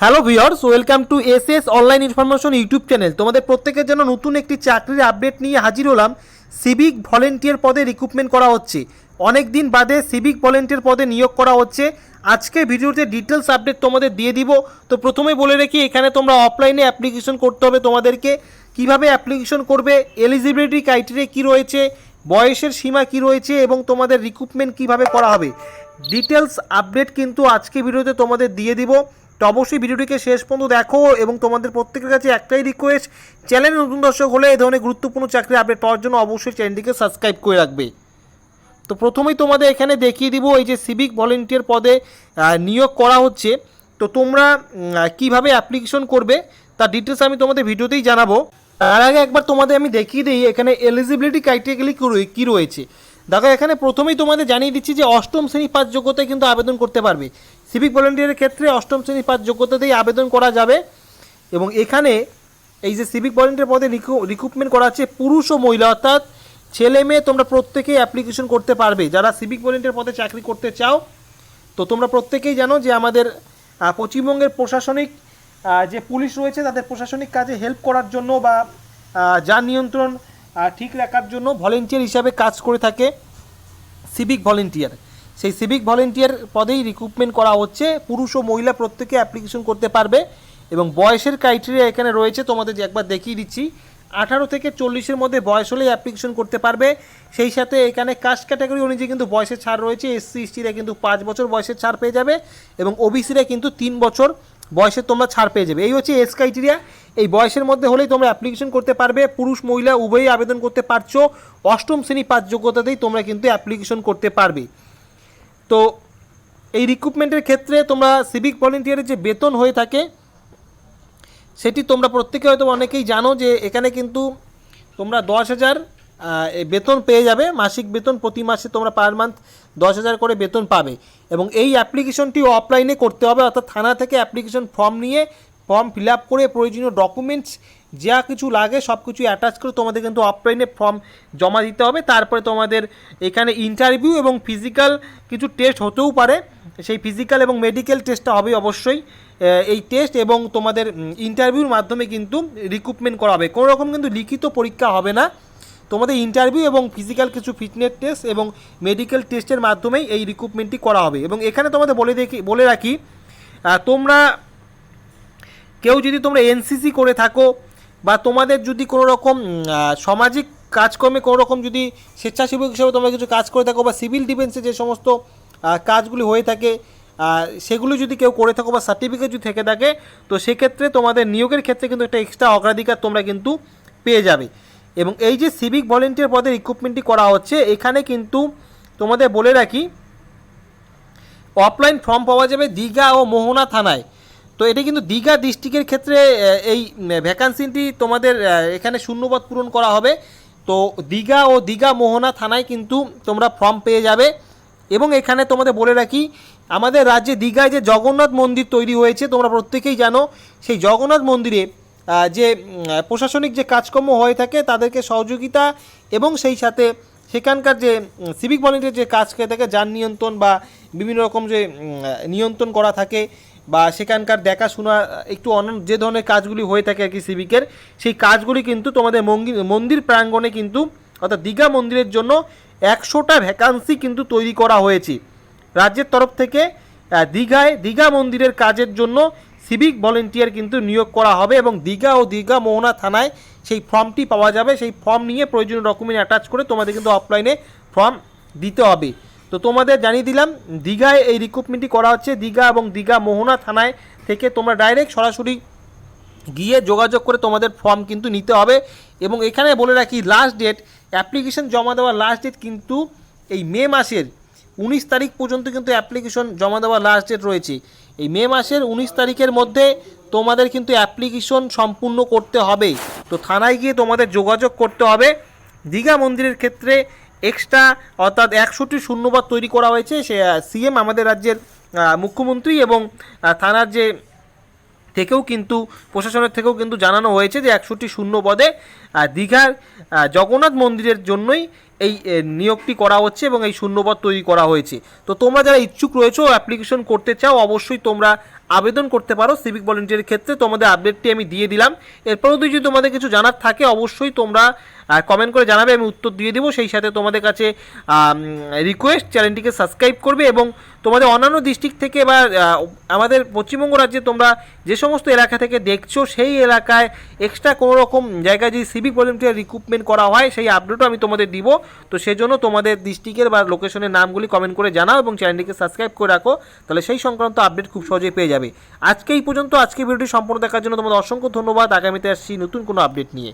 Hello viewers welcome to S S online information YouTube channel. তোমাদের প্রত্যেকের জন্য নতুন একটি চাকরির আপডেট নিয়ে হাজির হলাম। সিভিক ভলেন্টিয়ার পদে রিক্রুটমেন্ট করা হচ্ছে। অনেক দিন বাদে সিভিক ভলেন্টিয়ার পদে নিয়োগ করা হচ্ছে। আজকে ভিডিওতে ডিটেলস আপডেট তোমাদের দিয়ে দিব। তো প্রথমে বলে রেখি, এখানে তোমরা অফলাইনে অ্যাপ্লিকেশন করতে হবে তোমাদেরকে। কীভাবে অ্যাপ্লিকেশন করবে এলিজিবিলিটি ক্রাইটেরিয়া কী রয়েছে, বয়সের সীমা কি রয়েছে এবং তোমাদের রিক্রুটমেন্ট কীভাবে করা হবে। ডিটেলস আপডেট কিন্তু আজকে ভিডিওতে তোমাদের দিয়ে দিব। তো অবশ্যই ভিডিওটিকে শেষ পর্যন্ত দেখো এবং তোমাদের প্রত্যেকের কাছে একটাই রিকোয়েস্ট চ্যানেলে নতুন দর্শক হলে এই ধরনের গুরুত্বপূর্ণ চাকরি আপডেট পাওয়ার জন্য অবশ্যই চ্যানেলটিকে সাবস্ক্রাইব করে রাখবে। তো প্রথমেই তোমাদের এখানে দেখিয়ে দিব এই যে সিভিক ভলেন্টিয়ার পদে নিয়োগ করা হচ্ছে। তো তোমরা কীভাবে অ্যাপ্লিকেশন করবে তার ডিটেলস আমি তোমাদের ভিডিওতেই জানাব। তার আগে একবার তোমাদের আমি দেখিয়ে দিই এখানে এলিজিবিলিটি ক্রাইটেরিয়াগুলি কী রয়েছে। দেখো এখানে প্রথমেই তোমাদের জানিয়ে দিচ্ছি যে অষ্টম শ্রেণি পাস যোগ্যতায় কিন্তু আবেদন করতে পারবে। সিভিক ভলেন্টিয়ারের ক্ষেত্রে অষ্টম শ্রেণি পাস যোগ্যতাতেই আবেদন করা যাবে এবং এখানে এই যে সিভিক ভলেন্টিয়ার পদে রিক্রুটমেন্ট করা হচ্ছে পুরুষ ও মহিলা, অর্থাৎ ছেলে মেয়ে তোমরা প্রত্যেকেই অ্যাপ্লিকেশন করতে পারবে। যারা সিভিক ভলেন্টিয়ার পদে চাকরি করতে চাও, তো তোমরা প্রত্যেকেই জানো যে আমাদের পশ্চিমবঙ্গের প্রশাসনিক যে পুলিশ রয়েছে তাদের প্রশাসনিক কাজে হেল্প করার জন্য বা যান নিয়ন্ত্রণ ঠিক রাখার জন্য ভলেন্টিয়ার হিসাবে কাজ করে থাকে সিভিক ভলেন্টিয়ার। সেই সিভিক ভলেন্টিয়ার পদেই রিক্রুটমেন্ট করা হচ্ছে। পুরুষ ও মহিলা প্রত্যেকে অ্যাপ্লিকেশন করতে পারবে এবং বয়সের ক্রাইটেরিয়া এখানে রয়েছে, তোমাদের যে একবার দেখিয়ে দিচ্ছি। আঠারো থেকে চল্লিশের মধ্যে বয়স হলেই অ্যাপ্লিকেশন করতে পারবে। সেই সাথে এখানে কাস্ট ক্যাটাগরি অনুযায়ী কিন্তু বয়সের ছাড় রয়েছে। এসসি এসটিরা কিন্তু পাঁচ বছর বয়সের ছাড় পেয়ে যাবে এবং ওবিসিরা কিন্তু তিন বছর বয়সের তোমরা ছাড় পেয়ে যাবে। এই হচ্ছে এস ক্রাইটেরিয়া এই বয়সের মধ্যে হলেই তোমরা অ্যাপ্লিকেশন করতে পারবে। পুরুষ, মহিলা উভয়ই আবেদন করতে পারছ। অষ্টম শ্রেণি পাঁচ যোগ্যতাতেই তোমরা কিন্তু অ্যাপ্লিকেশন করতে পারবে। তো এই রিক্রুটমেন্টের ক্ষেত্রে তোমরা সিভিক ভলেন্টিয়ারের যে বেতন হয়ে থাকে, সেটি তোমরা প্রত্যেকে হয়তো অনেকেই জানো যে এখানে কিন্তু তোমরা দশ হাজার বেতন পেয়ে যাবে। মাসিক বেতন প্রতি মাসে তোমরা পার মান্থ দশ হাজার করে বেতন পাবে। এবং এই অ্যাপ্লিকেশনটি অফলাইনে করতে হবে। অর্থাৎ থানা থেকে অ্যাপ্লিকেশন ফর্ম নিয়ে ফর্ম ফিল আপ করে প্রয়োজনীয় ডকুমেন্টস যা কিছু লাগে সব কিছু অ্যাটাচ করে তোমাদের কিন্তু অফলাইনে ফর্ম জমা দিতে হবে। তারপরে তোমাদের এখানে ইন্টারভিউ এবং ফিজিক্যাল কিছু টেস্ট হতেও পারে। সেই ফিজিক্যাল এবং মেডিকেল টেস্টটা হবে অবশ্যই। এই টেস্ট এবং তোমাদের ইন্টারভিউর মাধ্যমে কিন্তু রিক্রুটমেন্ট করা হবে। কোনো রকম কিন্তু লিখিত পরীক্ষা হবে না। তোমাদের ইন্টারভিউ এবং ফিজিক্যাল কিছু ফিটনেস টেস্ট এবং মেডিকেল টেস্টের মাধ্যমেই এই রিক্রুটমেন্টটি করা হবে। এবং এখানে তোমাদের বলে দেখি, বলে রাখি তোমরা কেউ যদি তোমরা এনসিসি করে থাকো বা তোমাদের যদি কোনো রকম সামাজিক কাজকর্মে কোনো রকম যদি স্বেচ্ছাসেবক হিসেবে তোমরা কিছু কাজ করে থাকো বা সিভিল ডিফেন্সে যে সমস্ত কাজগুলি হয়ে থাকে সেগুলো যদি কেউ করে থাকো বা সার্টিফিকেট যদি থেকে থাকে, তো সেক্ষেত্রে তোমাদের নিয়োগের ক্ষেত্রে কিন্তু একটা এক্সট্রা অগ্রাধিকার তোমরা কিন্তু পেয়ে যাবে। এবং এই যে সিভিক ভলেন্টিয়ার পদের রিক্রুটমেন্টটি করা হচ্ছে, এখানে কিন্তু তোমাদের বলে রাখি অফলাইন ফর্ম পাওয়া যাবে দীঘা ও মোহনা থানায়। তো এটা কিন্তু দীঘা ডিস্ট্রিক্টের ক্ষেত্রে এই ভ্যাকান্সিটি তোমাদের এখানে শূন্যপদ পূরণ করা হবে। তো দীঘা ও দীঘা মোহনা থানায় কিন্তু তোমরা ফর্ম পেয়ে যাবে। এবং এখানে তোমাদের বলে রাখি, আমাদের রাজ্যে দীঘায় যে জগন্নাথ মন্দির তৈরি হয়েছে, তোমরা প্রত্যেকেই জানো, সেই জগন্নাথ মন্দিরে যে প্রশাসনিক যে কাজকর্ম হয়ে থাকে, তাদেরকে সহযোগিতা এবং সেই সাথে সেখানকার যে সিভিক ভলেন্টিয়ার যে কাজ করে থাকে, যান নিয়ন্ত্রণ বা বিভিন্ন রকম যে নিয়ন্ত্রণ করা থাকে বা সেখানকার দেখাশোনা, একটু অন্য যে ধরনের কাজগুলি হয়ে থাকে আর কি সিভিকের, সেই কাজগুলি কিন্তু তোমাদের মন্দির প্রাঙ্গণে কিন্তু, অর্থাৎ দীঘা মন্দিরের জন্য একশোটা ভ্যাকান্সি কিন্তু তৈরি করা হয়েছে। রাজ্যের তরফ থেকে দীঘায়, দীঘা মন্দিরের কাজের জন্য সিভিক ভলেন্টিয়ার কিন্তু নিয়োগ করা হবে এবং দীঘা ও দীঘা মোহনা থানায় সেই ফর্মটি পাওয়া যাবে। সেই ফর্ম নিয়ে প্রয়োজনীয় ডকুমেন্ট অ্যাটাচ করে তোমাদের কিন্তু অফলাইনে ফর্ম দিতে হবে। তো তোমাদের জানিয়ে দিলাম, দীঘায় এই রিক্রুটমেন্টটি করা হচ্ছে। দীঘা এবং দীঘা মোহনা থানায় থেকে তোমরা ডাইরেক্ট সরাসরি গিয়ে যোগাযোগ করে তোমাদের ফর্ম কিন্তু নিতে হবে। এবং এখানে বলে রাখি লাস্ট ডেট অ্যাপ্লিকেশন জমা দেওয়ার লাস্ট ডেট কিন্তু এই মে মাসের উনিশ তারিখ পর্যন্ত কিন্তু অ্যাপ্লিকেশন জমা দেওয়ার লাস্ট ডেট রয়েছে। এই মে মাসের উনিশ তারিখের মধ্যে তোমাদের কিন্তু অ্যাপ্লিকেশন সম্পূর্ণ করতে হবে। তো থানায় গিয়ে তোমাদের যোগাযোগ করতে হবে। দীঘা মন্দিরের ক্ষেত্রে এক্সট্রা অর্থাৎ একশোটি শূন্যবাদ তৈরি করা হয়েছে। সে সিএম আমাদের রাজ্যের মুখ্যমন্ত্রী এবং থানার যে থেকেও কিন্তু, প্রশাসনের থেকেও কিন্তু জানানো হয়েছে যে একশোটি শূন্য পদে দীঘার জগন্নাথ মন্দিরের জন্যই এই নিয়োগটি করা হচ্ছে এবং এই শূন্যপদ তৈরি করা হয়েছে। তো তোমরা যারা ইচ্ছুক রয়েছো অ্যাপ্লিকেশন করতে চাও, অবশ্যই তোমরা আবেদন করতে পারো সিভিক ভলেন্টিয়ারের ক্ষেত্রে। তোমাদের আপডেটটি আমি দিয়ে দিলাম। এরপরেও যদি তোমাদের কিছু জানার থাকে, অবশ্যই তোমরা কমেন্ট করে জানাবে, আমি উত্তর দিয়ে দেবো। সেই সাথে তোমাদের কাছে রিকোয়েস্ট চ্যানেলটিকে সাবস্ক্রাইব করবে এবং তোমাদের অন্যান্য ডিস্ট্রিক্ট থেকে বা আমাদের পশ্চিমবঙ্গ রাজ্যে তোমরা যে সমস্ত এলাকা থেকে দেখছ, সেই এলাকায় এক্সট্রা কোনো রকম জায়গায় যদি সিভিক ভলেন্টিয়ার রিক্রুটমেন্ট করা হয়, সেই আপডেটও আমি তোমাদের দিব। তো সেজন্য তোমাদের ডিস্ট্রিক্টের বা লোকেশনের নামগুলি কমেন্ট করে জানাও এবং চ্যানেলটিকে সাবস্ক্রাইব করে রাখো, তাহলে সেই সংক্রান্ত আপডেট খুব সহজেই পেয়ে যাবে। আজকে এই পর্যন্ত, আজকে ভিডিওটি সম্পূর্ণ দেখার জন্য তোমাদের অসংখ্য ধন্যবাদ। আগামীতে আসছি নতুন কোনো আপডেট নিয়ে।